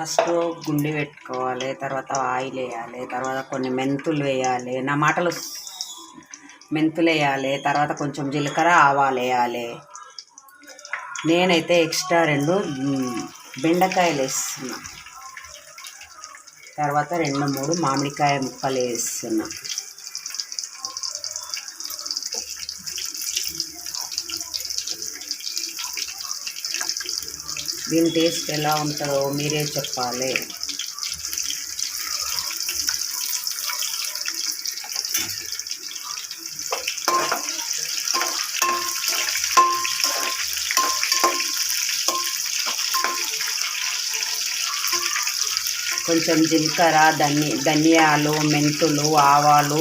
First గుండి పెట్టుకోవాలి తర్వాత oil వేయాలి తర్వాత కొన్ని మెంతులు వేయాలి. నా మాటలు మెంతులు వేయాలి తర్వాత కొంచెం జీలకర్ర ఆవాలు వేయాలి. నేనైతే ఎక్స్ట్రా రెండు బెండకాయలు వేస్తున్నా. తర్వాత రెండు మూడు మామిడికాయ ముక్కలు వేస్తున్నా. దీని టేస్ట్ ఎలా ఉంటుందో మీరే చెప్పాలి. కొంచెం జీలకర్ర ధని ధనియాలు మెంతులు ఆవాలు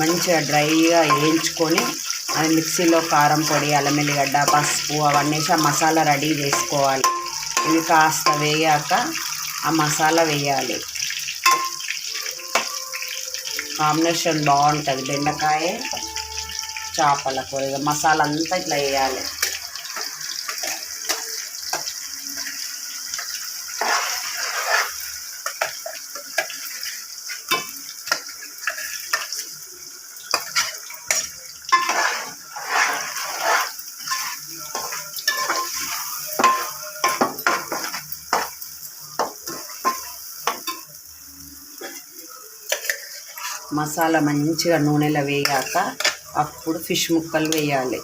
మంచిగా డ్రైగా వేయించుకొని అది మిక్సీలో కారం పొడి అల్లం ఎల్లిగడ్డ పసుపు అవన్నీ మసాలా రెడీ చేసుకోవాలి. ఇవి కాస్త వేయాక ఆ మసాలా వేయాలి. కాంబినేషన్ బాగుంటుంది బెండకాయ చేపల కూర మసాలా అంతా ఇట్లా వేయాలి. మసాలా మంచిగా నూనెలో వేయాక అప్పుడు ఫిష్ ముక్కలు వేయాలి.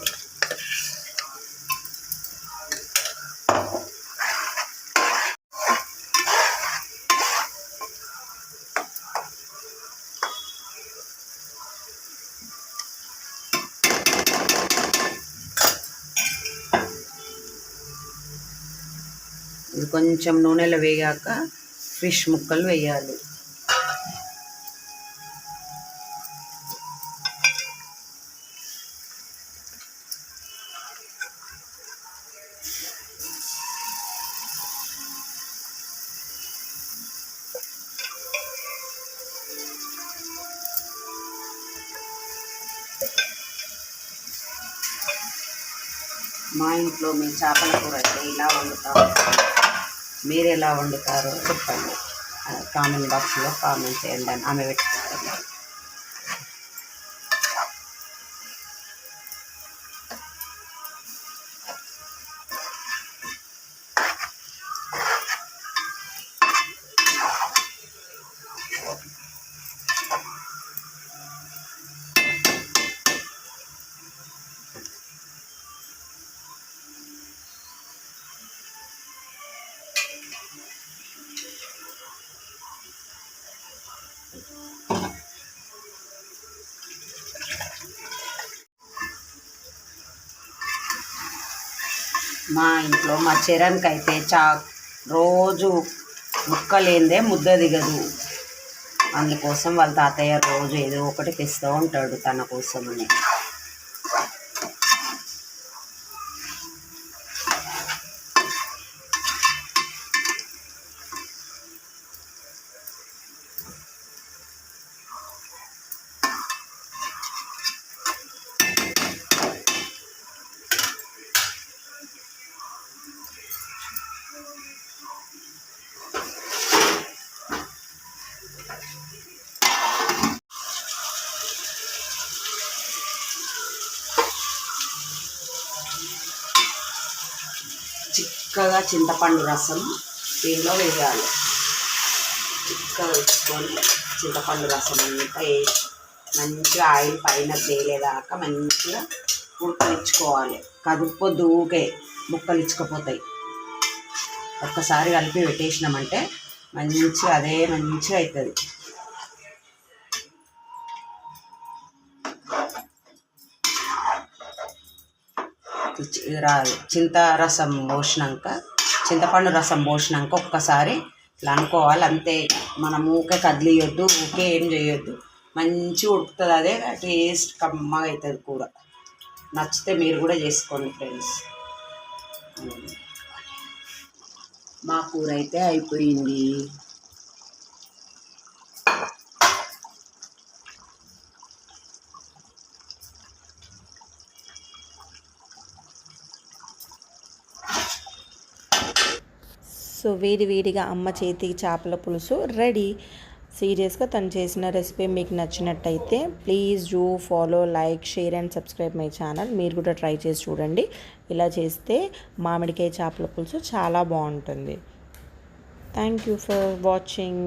ఇది కొంచెం నూనెలో వేగాక ఫిష్ ముక్కలు వేయాలి. మా ఇంట్లో మేము చేపల కూర అయితే ఇలా వండుతారు మీరు ఎలా వండుతారో చెప్పండి. కామెంట్ బాక్స్లో కామెంట్ చేయండి అని ఆమె పెట్టుకుంటారు మా ఇంట్లో మా చరణ్కి అయితే చా రోజు ముక్క లేనిదే ముద్ద దిగదు. అందుకోసం వాళ్ళ తాతయ్య రోజు ఏదో ఒకటి తెస్తూ ఉంటాడు తన కోసమని. చిక్కగా చింతపండు రసం దీనిలో వేయాలి. చిక్కగా వేసుకొని చింతపండు రసం అంతా వేసి మంచిగా ఆయిల్ పైన తేలేదాకా మంచిగా ఉడకలిచ్చుకోవాలి కదుపుకొద్దు ఊకే ముక్కలిచ్చుకపోతాయి ఒక్కసారి కలిపి పెట్టేసినామంటే మంచిగా అదే మంచిగా అవుతుంది చింత రసం పోసినాక చింతపండు రసం పోసినాక ఒక్కసారి ఇట్లా అనుకోవాలి. అంతే మనం ఊకే కదిలియొద్దు ఊకే ఏం చేయొద్దు. మంచిగా ఉడుకుతుంది అదే టేస్ట్ కమ్మగా అవుతుంది కూర. నచ్చితే మీరు కూడా చేసుకోండి ఫ్రెండ్స్. మా కూర అయితే అయిపోయింది. సో వేడి వేడిగా అమ్మ చేతి చేపల పులుసు రెడీ. సీరియస్గా తను చేసిన రెసిపీ మీకు నచ్చినట్టయితే please do follow like share and subscribe my channel. మీరు కూడా ట్రై చేసి చూడండి. ఇలా చేస్తే మామిడికాయ చేపల పులుసు చాలా బాగుంటుంది. Thank you for watching.